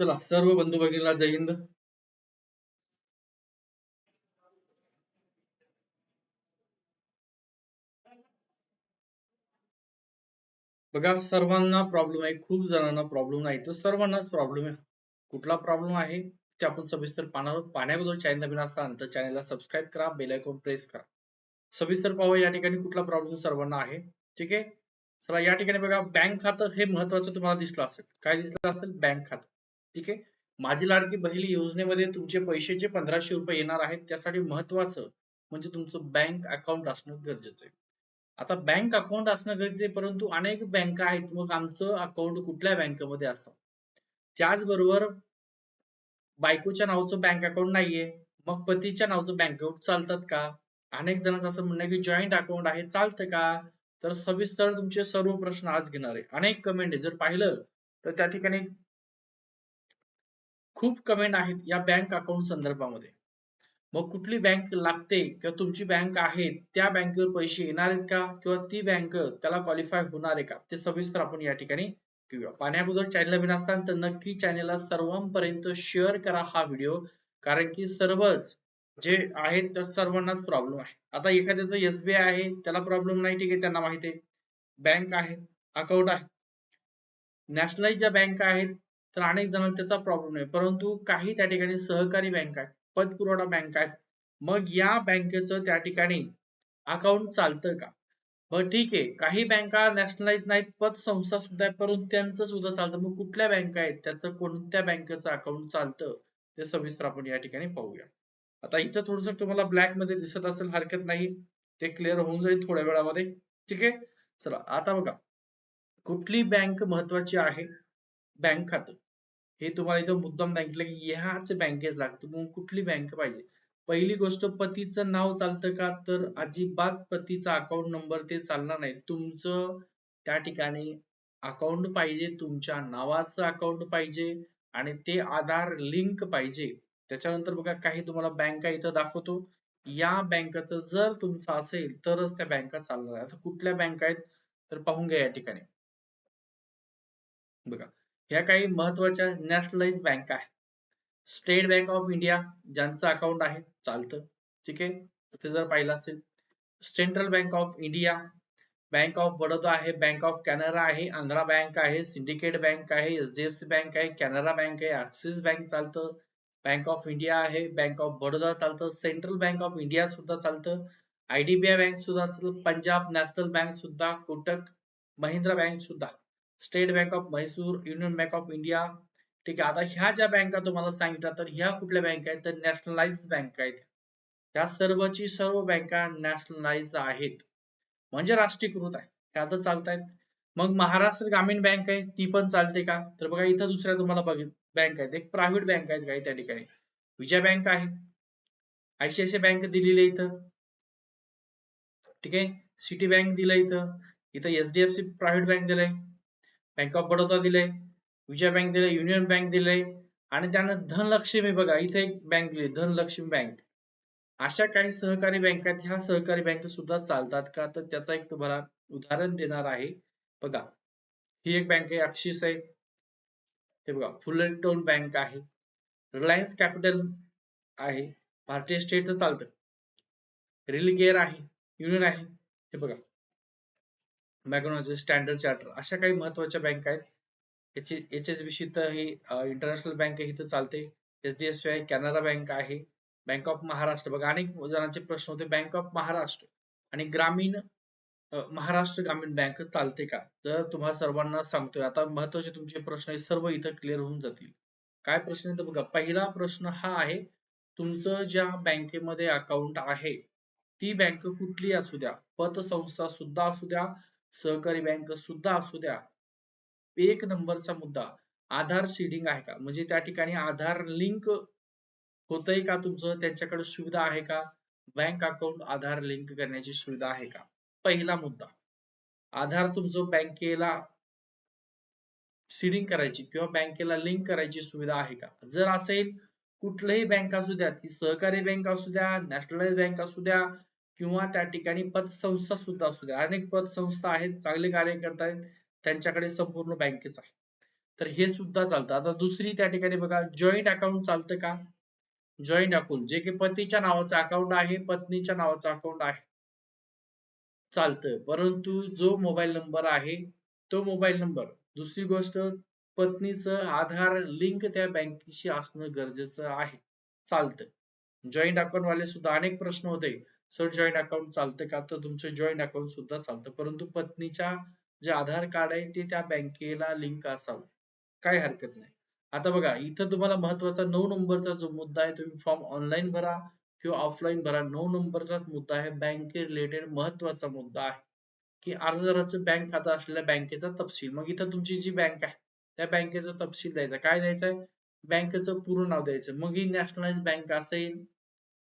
चला सर्व बंधू भगिनीला जय हिंद. बघा सर्वांना प्रॉब्लेम आहे खूप जणांना प्रॉब्लेम नाही. तर सर्वांनाच प्रॉब्लेम आहे. कुठला प्रॉब्लेम आहे ते आपण सविस्तर पाहणार आहोत. पाहण्याबद्दल चॅनल नवीन असताना तर चॅनलला सबस्क्राईब करा बेल आयकॉन प्रेस करा. सविस्तर पाहूया या ठिकाणी कुठला प्रॉब्लेम सर्वांना आहे. ठीक आहे? चला या ठिकाणी बघा बँक खातं हे महत्वाचं तुम्हाला दिसलं असेल. काय दिसलं असेल? बँक खातं. ठीक आहे? माझी लाडकी बहिणी योजनेमध्ये तुमचे पैसे जे पंधराशे रुपये येणार आहेत त्यासाठी महत्वाचं म्हणजे तुमचं बँक अकाउंट असणं गरजेचं आहे. आता बँक अकाउंट असणं गरजेचं आहे परंतु अनेक बँका आहेत मग आमचं अकाउंट कुठल्या बँकेमध्ये असतं? त्याचबरोबर बायकोच्या नावाचं बँक अकाउंट नाहीये मग पतीच्या नावाचं बँक अकाउंट चालतात का? अनेक जणांचं असं म्हणणं की जॉईंट अकाउंट आहे चालतं का? तर सविस्तर तुमचे सर्व प्रश्न आज घेणार आहे. अनेक कमेंट आहे. जर पाहिलं तर त्या ठिकाणी खूप कमेंट आहेत या बँक अकाउंट संदर्भामध्ये. मग कुठली बँक लागते किंवा तुमची बँक आहे त्या बँकेवर पैसे येणार आहेत का? किंवा ती बँक त्याला क्वालिफाय होणार आहे का? ते सविस्तर आपण या ठिकाणी घेऊया. पाण्याबद्दल चॅनल बिन असताना तर नक्की चॅनलला सर्वांपर्यंत शेअर करा हा व्हिडिओ कारण की सर्वच जे आहेत त्या सर्वांनाच प्रॉब्लेम आहे. आता एखाद्याचं एसबीआय आहे त्याला प्रॉब्लेम नाही ठीक आहे त्यांना माहिती आहे. बँक आहे अकाउंट आहे. नॅशनलाइज ज्या बँक आहेत तर अनेक जणांना त्याचा प्रॉब्लेम नाही. परंतु काही त्या ठिकाणी सहकारी बँक आहेत. पतपुरवठा बँक आहेत. मग या बँकेचं त्या ठिकाणी अकाउंट चालतं का? मग ठीक आहे. काही बँका नॅशनलाइज नाहीत. पतसंस्था सुद्धा आहेत. परंतु त्यांचं सुद्धा चालतं. मग कुठल्या बँका आहेत? त्याचं कोणत्या बँकेचं अकाउंट चालतं? ते सविस्तर आपण या ठिकाणी पाहूया. आता इथं थोडस तुम्हाला ब्लॅकमध्ये दिसत असेल. हरकत नाही. ते क्लिअर होऊन जाईल थोड्या वेळामध्ये. ठीक आहे? चला आता बघा. कुठली बँक महत्वाची आहे? बँक खातं. हे तुम्हाला इथं मुद्दाम बँकेला की ह्याच बँकेच लागतं. मग कुठली बँक पाहिजे? पहिली गोष्ट पतीचं नाव चालतं का? तर अजिबात पतीचा अकाउंट नंबर ते चालणार नाही. तुमचं त्या ठिकाणी अकाउंट पाहिजे तुमच्या नावाचं अकाउंट पाहिजे आणि ते आधार लिंक पाहिजे. त्याच्यानंतर बघा काही तुम्हाला बँका इथं दाखवतो. या बँकेचं जर तुमचं असेल तरच त्या बँका चालणार आहे. आता कुठल्या बँका आहेत? तर पाहून घ्या या ठिकाणी. बघा. ह्या काही महत्त्वाच्या नॅशनलाइज बँक आहेत. स्टेट बँक ऑफ इंडिया ज्यांचं अकाउंट आहे चालतं. ठीक आहे? ते जर पाहिलं असेल central bank of India bank of Baroda आहे बँक ऑफ कॅनरा आहे आंध्रा बँक आहे सिंडिकेट बँक आहे एचडीएफसी बँक आहे कॅनरा बँक आहे ऍक्सिस बँक चालतं बँक ऑफ इंडिया आहे बँक ऑफ बडोदा चालतं सेंट्रल बँक ऑफ इंडिया सुद्धा चालतं आयडीबीआय बँक सुद्धा चालतं पंजाब नॅशनल बँक सुद्धा कोटक महिंद्रा बँक सुद्धा. State bank of Mysore union bank of India. ठीक आहे आता ह्या ज्या बँका तुम्हाला सांगितल्या तर ह्या कुठल्या बँक आहेत? तर नॅशनलाइज बँक आहेत. ह्या सर्वची सर्व बँका नॅशनलाइज आहेत. म्हणजे राष्ट्रीयकृत आहे. ह्या तर चालत आहेत मग महाराष्ट्र ग्रामीण बँक आहे ती पण चालते का? तर बघा इथं दुसऱ्या तुम्हाला बघितलं बँक आहेत. एक प्रायव्हेट बँक आहेत काही त्या ठिकाणी. विजय बँक आहे. आयसीआयसीआय बँक दिलेली आहे इथं. ठीक आहे सिटी बँक दिलं इथं. इथं एचडीएफसी प्रायव्हेट बँक दिलंय. बँक ऑफ बडोदा दिलंय विजय बँक दिलंय युनियन बँक दिलंय आणि त्यानं धनलक्ष्मी बघा इथे एक बँक दिली धनलक्ष्मी बँक. अशा काही सहकारी बँका ह्या सहकारी बँक सुद्धा चालतात का? तर त्याचा एक तुम्हाला उदाहरण देणार आहे. बघा ही एक बँक आहे अक्षिस आहे हे बघा फुलटोन बँक आहे. रिलायन्स कॅपिटल आहे भारतीय स्टेट चालतं. रिलगेअर आहे युनियन आहे हे बघा. मॅग्नोज स्टँडर्ड चार्टर अशा काही महत्त्वाच्या बँक आहेत. एच एस बी सी तर ही इंटरनॅशनल बँक इथं चालते. एच डी एफ सी आहे कॅनरा बँक आहे बँक ऑफ महाराष्ट्र. बघा अनेक जणांचे प्रश्न होते बँक ऑफ महाराष्ट्र आणि ग्रामीण महाराष्ट्र ग्रामीण बँक चालते का? तर तुम्हाला सर्वांना सांगतोय आता महत्त्वाचे तुमचे प्रश्न सर्व इथं क्लिअर होऊन जातील. काय प्रश्न तर बघा पहिला प्रश्न हा आहे तुमचं ज्या बँकेमध्ये अकाउंट आहे ती बँक कुठली असू द्या पतसंस्था सुद्धा असू द्या सहकारी बँक सुद्धा असू द्या. एक नंबरचा मुद्दा आधार सीडिंग आहे का? म्हणजे त्या ठिकाणी आधार लिंक होतंय का तुमचं? त्यांच्याकडे सुविधा आहे का? बँक अकाउंट आधार लिंक करण्याची सुविधा आहे का? पहिला मुद्दा आधार तुमचं बँकेला सीडिंग करायची किंवा बँकेला लिंक करायची सुविधा आहे का? जर असेल कुठलीही बँक असू द्या ती सहकारी बँक असू द्या नॅशनलाइज बँक असू द्या किंवा त्या ठिकाणी पतसंस्था सुद्धा असू द्या. अनेक पतसंस्था आहेत चांगले कार्य करतायत त्यांच्याकडे संपूर्ण बँकेच आहे. तर हे सुद्धा चालतं. आता दुसरी त्या ठिकाणी बघा जॉईंट अकाउंट चालतं का? जॉईंट अकाउंट जे की पतीच्या नावाचं अकाउंट आहे पत्नीच्या नावाचं अकाउंट आहे. चालतं. परंतु जो मोबाईल नंबर आहे तो मोबाईल नंबर. दुसरी गोष्ट पत्नीचं आधार लिंक त्या बँकेशी असणं गरजेचं आहे. चालतं. जॉईंट अकाउंट वाले सुद्धा अनेक प्रश्न होते. सर जॉईंट अकाउंट चालतं का? तर तुमचं जॉईंट अकाउंट सुद्धा चालतं. परंतु पत्नीच्या जे आधार कार्ड आहे ते त्या बँकेला लिंक असावं. काही हरकत नाही. आता बघा इथं तुम्हाला महत्त्वाचा नऊ नंबरचा जो मुद्दा आहे तुम्ही फॉर्म ऑनलाईन भरा किंवा ऑफलाईन भरा. नऊ नंबरचाच मुद्दा आहे बँके रिलेटेड महत्त्वाचा मुद्दा आहे. की अर्जदाराचं बँक खाता असलेल्या बँकेचा तपशील. मग इथं तुमची जी बँक आहे त्या बँकेचा तपशील द्यायचा. काय द्यायचंय? बँकेचं पूर्ण नाव द्यायचं. मग ही नॅशनलाइज बँक असेल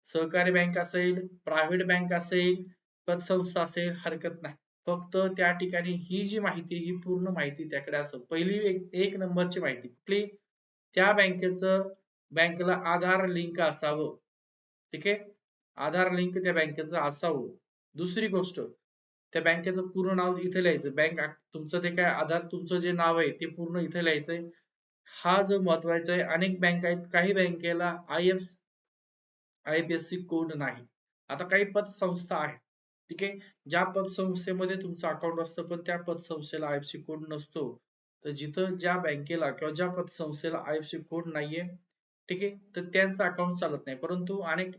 सहकारी बँक असेल प्रायव्हेट बँक असेल पतसंस्था असेल हरकत नाही. फक्त त्या ठिकाणी ही जी माहिती ही पूर्ण माहिती त्याकडे असेल पहिली एक, एक नंबरची माहिती कुठली? त्या बँकेचं बँकेला आधार लिंक असावं. ठीक आहे? आधार लिंक त्या बँकेचं असावं. दुसरी गोष्ट त्या बँकेचं पूर्ण नाव इथे लिहायचं. बँक तुमचं ते काय आधार तुमचं जे नाव आहे ते पूर्ण इथे लिहायचंय. हा जो महत्त्वाचा आहे अनेक बँक आहेत. काही बँकेला आय एफ आयपीएससी कोड नाही. आता काही पतसंस्था आहेत. ठीक आहे? ज्या पतसंस्थेमध्ये तुमचं अकाउंट असतं पण त्या पतसंस्थेला आयएफसी कोड नसतो. तर जिथं ज्या बँकेला किंवा ज्या पतसंस्थेला आयएफसी कोड नाहीये ठीक आहे? तर त्यांचं अकाउंट चालत नाही. परंतु अनेक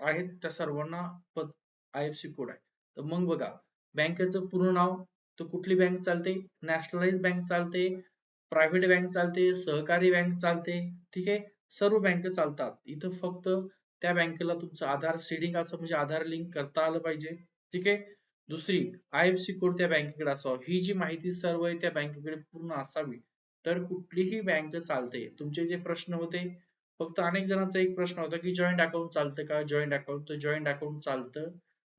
आहेत त्या सर्वांना पत आयएफसी कोड आहे. तर मग बघा बँकेचं पूर्ण नाव तर कुठली बँक चालते? नॅशनलाइज बँक चालते प्रायव्हेट बँक चालते सहकारी बँक चालते ठीक आहे? सर्व बँक चालतात. इथं फक्त त्या बँकेला तुमचं आधार सीडिंग असं म्हणजे आधार लिंक करता आलं पाहिजे. ठीक आहे? दुसरी आयएफसी कोड त्या बँकेकडे असावा. ही जी माहिती सर्व आहे त्या बँकेकडे पूर्ण असावी. तर कुठलीही बँक चालते. तुमचे जे प्रश्न होते फक्त अनेक जणांचा एक प्रश्न होता की जॉईंट अकाउंट चालतं का? जॉईंट अकाउंट तर जॉईंट अकाउंट चालतं.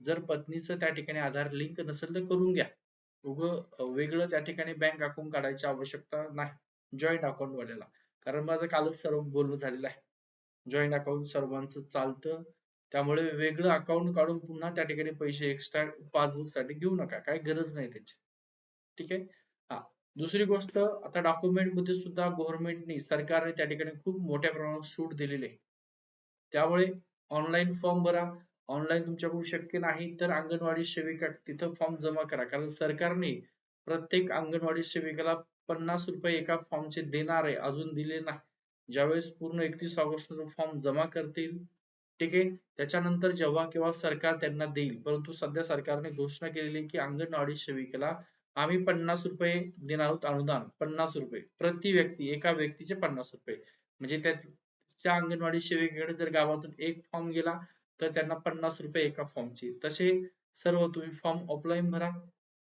जर पत्नीचं त्या ठिकाणी आधार लिंक नसेल तर करून घ्या. उगं वेगळं त्या ठिकाणी बँक अकाउंट काढायची आवश्यकता नाही. जॉईंट अकाउंट वाल्याला कारण माझं कालच सर्व बोलणं झालेलं आहे. जॉईंट अकाउंट सर्वांचं चालतं. त्यामुळे वेगळं अकाउंट काढून पुन्हा त्या ठिकाणी पैसे एक्स्ट्रा पासबुकसाठी घेऊ नका. काही गरज नाही त्याची. ठीक आहे? हा. दुसरी गोष्ट आता डॉक्युमेंटमध्ये सुद्धा गव्हर्नमेंटने सरकारने त्या ठिकाणी खूप मोठ्या प्रमाणात सूट दिलेली आहे. त्यामुळे ऑनलाईन फॉर्म भरा. ऑनलाईन तुमच्याकडून शक्य नाही तर अंगणवाडी सेविका तिथं फॉर्म जमा करा. कारण सरकारने प्रत्येक अंगणवाडी सेविकाला पन्नास रुपये एका फॉर्मचे देणार आहे. अजून दिले नाही. ज्यावेळेस पूर्ण एकतीस ऑगस्ट फॉर्म जमा करतील ठीक आहे? त्याच्यानंतर जेव्हा केव्हा सरकार त्यांना देईल परंतु सध्या सरकारने घोषणा केलेली की अंगणवाडी सेविकेला आम्ही पन्नास रुपये देणार आहोत अनुदान पन्नास रुपये. प्रति व्यक्ती एका व्यक्तीचे पन्नास रुपये. म्हणजे त्या अंगणवाडी सेविकेकडे जर गावातून एक फॉर्म गेला तर त्यांना पन्नास रुपये एका फॉर्मचे तसे सर्व तुम्ही फॉर्म ऑफलाईन भरा.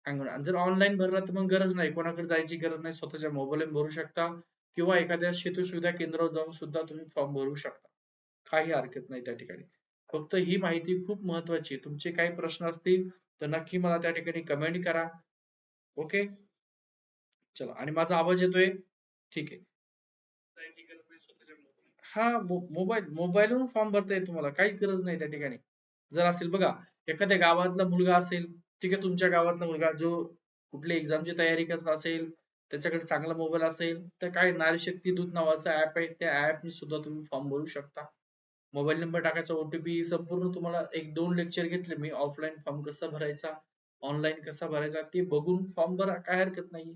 अंगणवाडी जर ऑनलाईन भरला तर मग गरज नाही. कोणाकडे जायची गरज नाही. स्वतःच्या मोबाईल भरू शकता. किंवा एखाद्या शेतू सुविधा केंद्रावर जाऊन सुद्धा तुम्ही फॉर्म भरू शकता. काही हरकत नाही त्या ठिकाणी. फक्त ही माहिती खूप महत्वाची तुमचे काही प्रश्न असतील तर नक्की मला त्या ठिकाणी कमेंट करा. ओके चला आणि माझा आवाज येतोय? ठीक आहे. हा मोबाईल मोबाईलवरून फॉर्म भरता येईल तुम्हाला. काही गरज नाही त्या ठिकाणी. जर असेल बघा एखाद्या गावातला मुलगा असेल ठीक आहे तुमच्या गावातला मुलगा जो कुठली एक्झामची तयारी करत असेल त्याच्याकडे चांगला मोबाईल असेल तर काय नारी शक्ती दूत नावाचा ऍप आहे. त्या ऍपनी सुद्धा तुम्ही फॉर्म भरू शकता. मोबाईल नंबर टाकायचा ओटीपी संपूर्ण तुम्हाला एक दोन लेक्चर घेतले मी ऑफलाईन फॉर्म कसा भरायचा ऑनलाईन कसा भरायचा ते बघून फॉर्म भरा काय हरकत नाही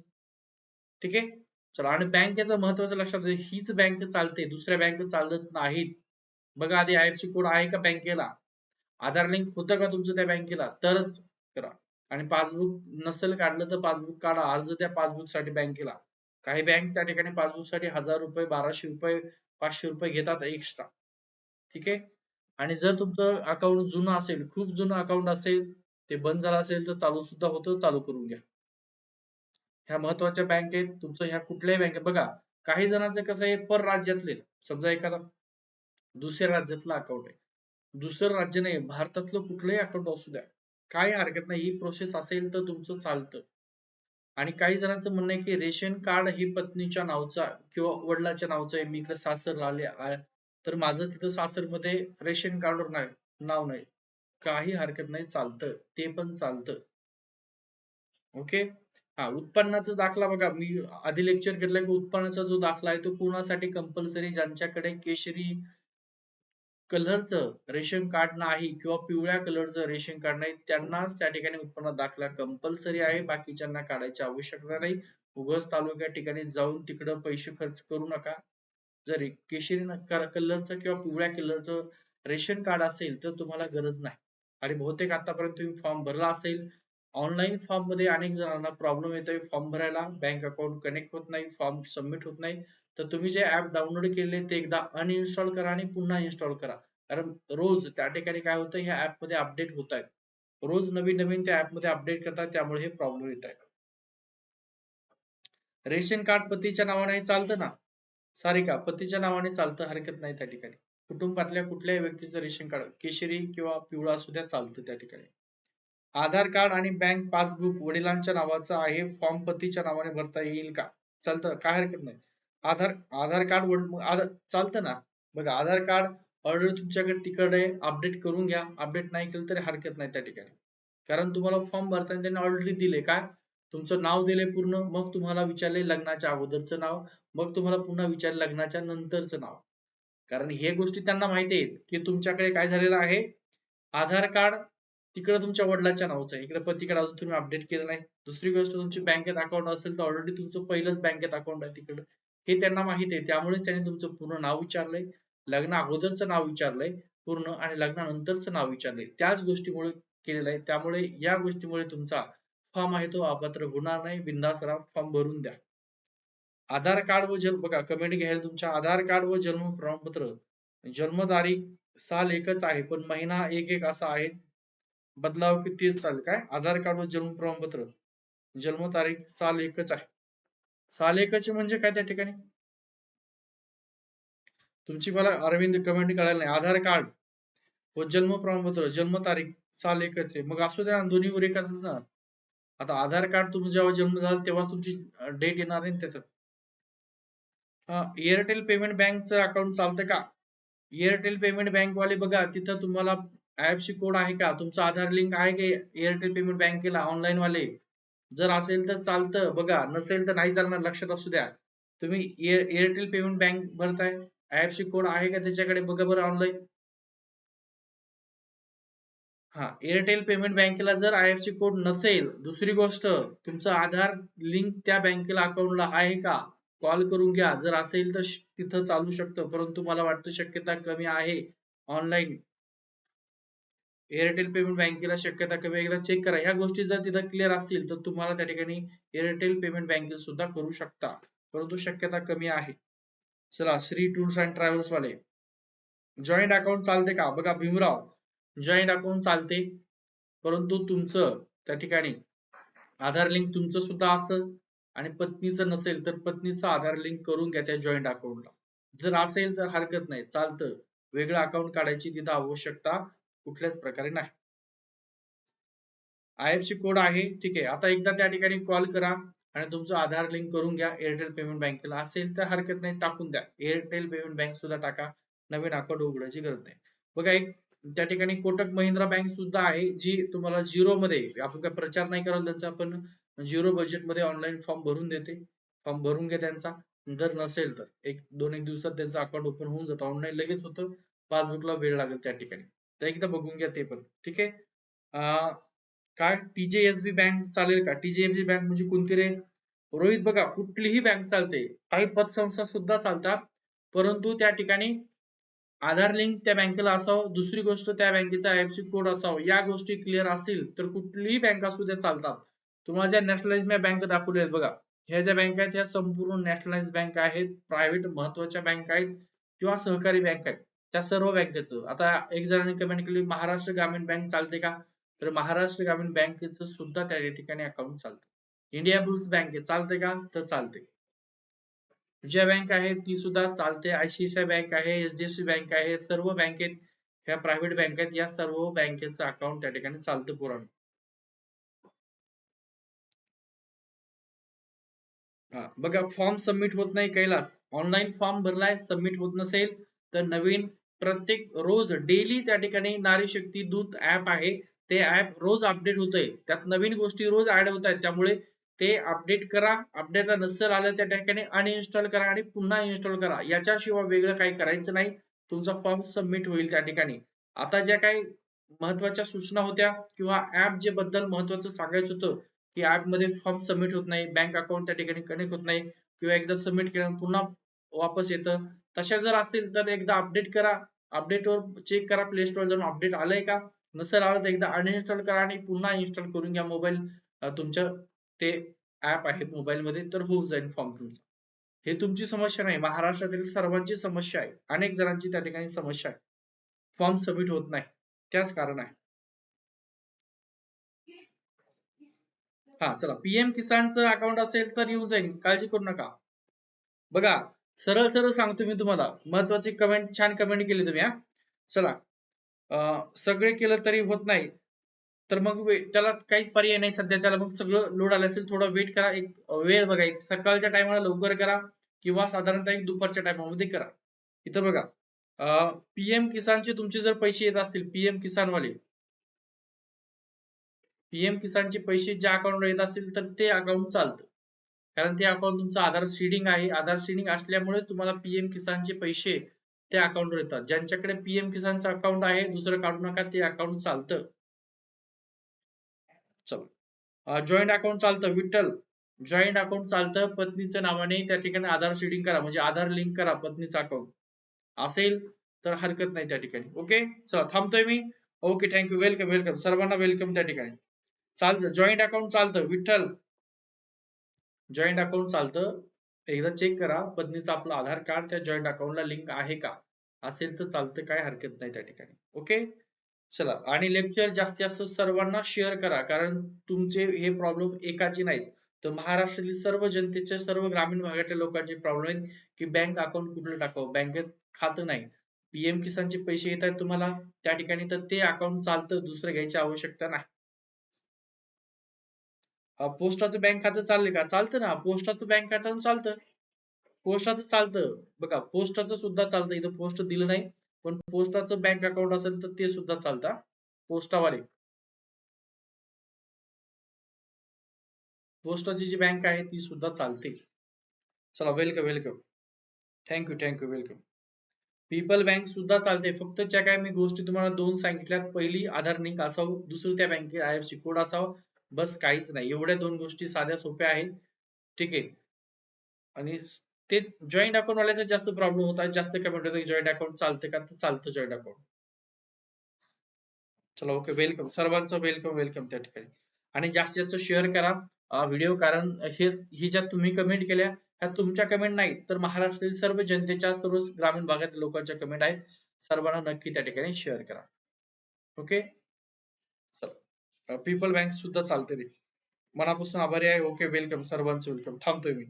ठीक आहे? चला आणि बँकेचं महत्वाचं लक्षात हीच बँक चालते दुसऱ्या बँक चालत नाहीत. बघा आधी आयएफसी कोड आहे का बँकेला आधार लिंक होतं का तुमचं त्या बँकेला तरच करा. आणि पासबुक नसेल काढलं तर पासबुक काढा. अर्ज द्या पासबुकसाठी बँकेला. काही बँक त्या ठिकाणी पासबुकसाठी हजार रुपये बाराशे रुपये पाचशे रुपये घेतात एक्स्ट्रा ठीक आहे? आणि जर तुमचं अकाउंट जुनं असेल खूप जुनं अकाउंट असेल ते बंद झालं असेल तर चालू सुद्धा होतं चालू करून घ्या. ह्या महत्त्वाच्या बँकेत तुमचं ह्या कुठल्याही बँकेत बघा काही जणांचं कसं आहे पर राज्यातले समजा एखादा दुसऱ्या राज्यातलं अकाउंट आहे. दुसरं राज्य नाही भारतातलं कुठलंही अकाउंट असू द्या. काही हरकत नाही ही प्रोसेस असेल तर तुमचं चालतं. आणि काही जणांचं म्हणणं आहे की रेशन कार्ड हे पत्नीच्या नावचा किंवा वडिलाच्या नावचं आहे मी इकडे सासर आले तर माझं तिथं सासरमध्ये रेशन कार्डवर नाही नाव नाही. काही हरकत नाही चालतं ते पण चालतं. ओके? हा उत्पन्नाचा दाखला बघा मी आधी लेक्चर घेतलं की उत्पन्नाचा जो दाखला आहे तो कोणासाठी कंपल्सरी ज्यांच्याकडे केशरी कलरचं रेशन कार्ड नाही किंवा पिवळ्या कलरचं रेशन कार्ड नाही त्यांनाच त्या ठिकाणी उत्पन्न दाखला कंपल्सरी आहे. बाकीच्यांना काढायची आवश्यकता नाही. उगस तालुक्या ठिकाणी जाऊन तिकडं पैसे खर्च करू नका. जर केशरी कलरचं किंवा पिवळ्या कलरचं रेशन कार्ड असेल तर तुम्हाला गरज नाही. आणि बहुतेक आतापर्यंत तुम्ही फॉर्म भरला असेल ऑनलाईन फॉर्ममध्ये अनेक जणांना प्रॉब्लेम येतोय. फॉर्म भरायला बँक अकाउंट कनेक्ट होत नाही फॉर्म सबमिट होत नाही. तर तुम्ही जे ऍप डाउनलोड केले ते एकदा अनइन्स्टॉल करा आणि पुन्हा इन्स्टॉल करा. कारण रोज त्या ठिकाणी काय होतं ह्या ऍपमध्ये अपडेट होत आहेत. रोज नवीन नवीन त्या ऍपमध्ये अपडेट करतात त्यामुळे हे प्रॉब्लेम येत आहे रेशन कार्ड पतीच्या नावाने चालतं ना? सारिका पतीच्या नावाने चालतं हरकत नाही त्या ठिकाणी. कुटुंबातल्या कुठल्याही व्यक्तीचं रेशन कार्ड केशरी किंवा पिवळा सुद्धा चालतं त्या ठिकाणी. आधार कार्ड आणि बँक पासबुक वडिलांच्या नावाचं आहे फॉर्म पतीच्या नावाने भरता येईल का? चालतं काय हरकत नाही. आधार आधार कार्ड चालतं ना. बघा आधार कार्ड ऑर्डर तुमच्याकडे तिकडे अपडेट करून घ्या. अपडेट नाही केलं तरी हरकत नाही त्या ठिकाणी. कारण तुम्हाला फॉर्म भरताना त्यांनी ऑलरेडी दिले काय तुमचं नाव दिले पूर्ण मग तुम्हाला विचारले लग्नाच्या अगोदरचं नाव मग तुम्हाला पुन्हा विचारले लग्नाच्या नंतरचं नाव. कारण हे गोष्टी त्यांना माहिती आहेत की तुमच्याकडे काय झालेलं आहे? आधार कार्ड तिकडे तुमच्या वडिलाच्या नावाचं आहे. इकडे पतीकडे अजून तुम्ही अपडेट केलं नाही. दुसरी गोष्ट तुमची बँकेत अकाउंट असेल तर ऑलरेडी तुमचं पहिलंच बँकेत अकाउंट आहे तिकडे. हे त्यांना माहिती आहे. त्यामुळे त्यांनी तुमचं पूर्ण नाव विचारलंय. लग्न अगोदरचं नाव विचारलंय पूर्ण आणि लग्नानंतरचं नाव विचारलंय. त्याच गोष्टीमुळे केलेलं आहे. त्यामुळे या गोष्टीमुळे तुमचा फॉर्म आहे तो अपात्र होणार नाही. बिंदासरा फॉर्म भरून द्या. आधार कार्ड व जन्म बघा कमेंट घ्यायला तुमच्या आधार कार्ड व जन्म प्रमाणपत्र. जन्मतारीख साल एकच आहे पण महिना एक एक असा आहे. बदलाव किती चालेल? काय? आधार कार्ड व जन्म प्रमाणपत्र. जन्मतारीख साल एकच आहे. साल एकच म्हणजे काय त्या ठिकाणी? तुमची मला अरविंद कमेंट कळायला नाही. आधार कार्ड व जन्म प्रमाणपत्र. जन्मतारीख साल एकच आहे. मग असू द्या दोन्ही एकाच ना आता आधार कार्ड तुम्ही जेव्हा जन्म झाला तेव्हा तुमची डेट येणार आहे त्याच. एअरटेल पेमेंट बँकचं अकाउंट चालतं का? एअरटेल पेमेंट बँक वाले बघा तिथं तुम्हाला आयएफसी कोड आहे का? तुमचा आधार लिंक आहे का? एअरटेल पेमेंट बँकेला ऑनलाईन वाले? जर असेल तर चालतं. बघा नसेल तर नाही चालणार. लक्षात असू द्या. तुम्ही एअरटेल पेमेंट बँक भरताय. आयएफसी कोड आहे का त्याच्याकडे? बघा बरं ऑनलाईन हा एअरटेल पेमेंट बँकेला जर आय एफ सी कोड नसेल दुसरी गोष्ट तुमचं आधार लिंक त्या बँकेला अकाउंटला आहे का? कॉल करून घ्या. जर असेल तर तिथं चालू शकतं. परंतु मला वाटतं शक्यता कमी आहे. ऑनलाईन एअरटेल पेमेंट बँकेला शक्यता कमी एकदा चेक करा. ह्या गोष्टी जर तिथं क्लिअर असतील तर तुम्हाला त्या ठिकाणी एअरटेल पेमेंट बँकेत सुद्धा करू शकता. परंतु शक्यता कमी आहे. चला श्री टूर्स अँड ट्रॅव्हल्स वाले. जॉईंट अकाउंट चालते का? बघा भीमराव. जॉईंट अकाउंट चालते. परंतु तुमचं त्या ठिकाणी आधार लिंक तुमचं सुद्धा असं आणि पत्नीचं नसेल तर पत्नीचं आधार लिंक करून घ्या त्या जॉईंट अकाउंटला जर असेल तर हरकत नाही. चालतं. वेगळं अकाउंट काढायची तिथं आवश्यकता कुठल्याच प्रकारे नाही. आय एफ सी कोड आहे ठीक आहे. आता एकदा त्या ठिकाणी कॉल करा आणि तुमचं आधार लिंक करून घ्या. एअरटेल पेमेंट बँकेला असेल तर हरकत नाही टाकून द्या. एअरटेल पेमेंट बँक सुद्धा टाका. नवीन अकाउंट उघडायची गरज नाही. बघा एक त्या ठिकाणी कोटक महिंद्रा बँक सुद्धा आहे जी तुम्हाला झिरो मध्ये आपण काय प्रचार नाही करत त्यांचा पण झिरो बजेटमध्ये ऑनलाईन फॉर्म भरून देते. फॉर्म भरून घ्या त्यांचा. जर नसेल तर एक दोन एक दिवसात त्यांचं अकाउंट ओपन होऊन जातं. ऑनलाईन लगेच होतं. पासबुकला वेळ लागेल त्या ठिकाणी. तर एकदा बघून घ्या ते पण. ठीक आहे? काय? टीजेएसबी बँक चालेल का? टीजेएसबी बँक म्हणजे कोणती रे? रोहित बघा कुठलीही बँक चालते. काही पतसंस्था सुद्धा चालतात. परंतु त्या ठिकाणी आधार लिंक त्या बँकेला असावं. दुसरी गोष्ट त्या बँकेचा आयएफसी कोड असावं. या गोष्टी क्लिअर असतील तर कुठलीही बँक असू त्या चालतात. तुम्हाला ज्या नॅशनलाइज बँक दाखवल्या आहेत बघा ह्या ज्या बँक आहेत ह्या संपूर्ण नॅशनलाइज बँक आहेत प्रायव्हेट महत्त्वाच्या बँक आहेत किंवा सहकारी बँक आहेत. त्या सर्व बँकेचं. आता एक जणांनी कमेंट केली महाराष्ट्र ग्रामीण बँक चालते का? तर महाराष्ट्र ग्रामीण बँकेचं सुद्धा त्या ठिकाणी अकाउंट चालतं. इंडिया बुल्स बँक चालते का? तर चालते. विजया बँक आहे ती सुद्धा चालते. आयसीआयसीआय बँक आहे एचडीएफसी बँक आहे सर्व बँकेत ह्या प्रायव्हेट बँक आहेत. या सर्व बँकेचं अकाउंट त्या ठिकाणी चालतं पुराण हा बघा फॉर्म सबमिट होत नाही कैलास. ऑनलाईन फॉर्म भरलाय सबमिट होत नसेल तर नवीन प्रत्येक रोज डेली त्या ठिकाणी नारी शक्ती दूत ऍप आहे. ते ऍप रोज अपडेट होत आहे त्यात नवीन गोष्टी रोज ऍड होत आहेत त्यामुळे ते अपडेट करा. अपडेट नसेल आलं त्या ठिकाणी अनइन्स्टॉल करा आणि पुन्हा इन्स्टॉल करा. याच्याशिवाय वेगळं काही करायचं नाही. तुमचा फॉर्म सबमिट होईल त्या ठिकाणी. आता ज्या काही महत्त्वाच्या सूचना होत्या किंवा ऍप जे बद्दल महत्वाचं सांगायचं होतं की ऍपमध्ये फॉर्म सबमिट होत नाही बँक अकाउंट त्या ठिकाणी कनेक्ट होत नाही किंवा एकदा सबमिट केल्यानंतर पुन्हा वापस येतं. तशा जर असतील तर एकदा अपडेट करा. अपडेट वर चेक करा प्ले स्टोर जाऊन अपडेट आलंय का? नसेल आलं तर एकदा अनइन्स्टॉल करा आणि पुन्हा इन्स्टॉल करून घ्या मोबाईल तुमच्या ते ऍप आहे मोबाईल मध्ये तर होऊन जाईल फॉर्म तुमचा. हे तुमची समस्या नाही. महाराष्ट्रातील सर्वांची समस्या आहे. अनेक जणांची त्या ठिकाणी समस्या आहे. फॉर्म सबमिट होत नाही. त्याच कारण आहे. हा चला. पीएम किसानचं अकाउंट असेल तर येऊन जाईल. काळजी करू नका. बघा सरळ सरळ सांगतो मी तुम्हाला. महत्वाची कमेंट छान कमेंट केली तुम्ही हा. चला. सगळे केलं तरी होत नाही. तर मग त्याला काहीच पर्याय नाही सध्या. त्याला मग सगळं लोड आलं असेल थोडा वेट करा. एक वेळ बघा. एक सकाळच्या टायमाला लवकर करा किंवा साधारणतः एक दुपारच्या टायमामध्ये करा. इथं बघा. पीएम किसानचे तुमचे जर पैसे येत असतील पीएम किसान वाले पीएम किसानचे पैसे ज्या अकाउंटवर येत असतील तर ते अकाउंट चालतं. कारण ते अकाउंट तुमचं आधार सीडिंग आहे. आधार सीडिंग असल्यामुळे तुम्हाला पीएम किसानचे पैसे त्या अकाउंटवर येतात. ज्यांच्याकडे पीएम किसानचं अकाउंट आहे दुसरं काढू नका ते अकाउंट चालतं. चला जॉईंट अकाउंट चालतं. विठ्ठल जॉईंट अकाउंट चालतं. पत्नीच्या नावाने त्या ठिकाणी आधार सीडिंग करा. म्हणजे आधार लिंक करा पत्नीचं अकाउंट असेल तर हरकत नाही त्या ठिकाणी. ओके चला थांबतोय मी. Okay thank you welcome welcome सर्वांना वेलकम त्या ठिकाणी. चालतं. जॉईंट अकाउंट चालतं. विठ्ठल जॉईंट अकाउंट चालतं. एकदा चेक करा. पत्नीचं आपलं आधार कार्ड त्या जॉईंट अकाउंटला लिंक आहे का? असेल तर चालतं काय हरकत नाही त्या ठिकाणी. ओके चला. आणि लेक्चर जास्तीत जास्त सर्वांना शेअर करा. कारण तुमचे हे प्रॉब्लेम एकाचे नाहीत. तर महाराष्ट्रातील सर्व जनतेचे सर्व ग्रामीण भागातल्या लोकांचे प्रॉब्लेम आहेत की बँक अकाउंट कुठलं टाकावं? बँकेत खातं नाही. पीएम किसानचे पैसे येत आहेत तुम्हाला. त्या ठिकाणी तर ते अकाउंट चालतं. दुसरं घ्यायची आवश्यकता नाही. पोस्टाचं बँक खातं चाललंय का? चालतं ना. पोस्टाचं बँक खातं चालतं. पोस्टाचं चालतं. बघा पोस्टाचं सुद्धा चालतं. इथं पोस्ट दिलं नाही. पण पोस्टाचं बँक अकाउंट असेल तर ते सुद्धा चालतं पोस्टावाले. पोस्टाची जी बँक आहे ती सुद्धा चालते. चला welcome welcome thank you thank you welcome people bank सुद्धा चालते. फक्त ज्या काय मी गोष्टी तुम्हाला दोन सांगितल्यात. पहिली आधार लिंक असावं. दुसरी त्या बँकेत आय एफ सी कोड असावं. बस काहीच नाही. एवढ्या दोन गोष्टी साध्या सोप्या आहेत. ठीक आहे. आणि ते जॉईंट अकाउंट वाल्याचा जास्त प्रॉब्लेम होता. जास्त कमेंट होतं जॉईंट अकाउंट चालतं का? तर चालतं जॉईंट अकाउंट चला ओके वेलकम सर्वांचं वेलकम वेलकम त्या ठिकाणी. आणि जास्तीत जास्त शेअर करा. व्हिडिओ कारण हे ही ज्या तुम्ही कमेंट केल्या ह्या तुमच्या कमेंट नाही तर महाराष्ट्रातील सर्व जनतेच्या सर्व ग्रामीण भागातील लोकांच्या कमेंट आहेत. सर्वांना नक्की त्या ठिकाणी शेअर करा. ओके चला. पीपल बँक सुद्धा चालते रे. मनापासून आभारी आहे. ओके वेलकम सर्वांचं वेलकम थांबतोय मी.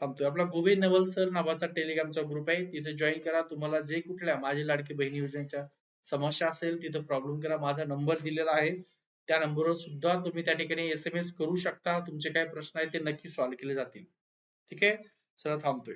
थांबतोय. आपला गोविंद नवल सर नावाचा टेलिग्रामचा ग्रुप आहे. तिथे जॉईन करा. तुम्हाला जे कुठल्या माझी लाडकी बहिणी योजनेच्या समस्या असेल तिथे प्रॉब्लेम करा. माझा नंबर दिलेला आहे. त्या नंबरवर सुद्धा तुम्ही त्या ठिकाणी एस एम एस करू शकता. तुमचे काय प्रश्न आहेत ते नक्की सॉल्व्ह केले जातील. ठीक आहे? सर थांबतोय.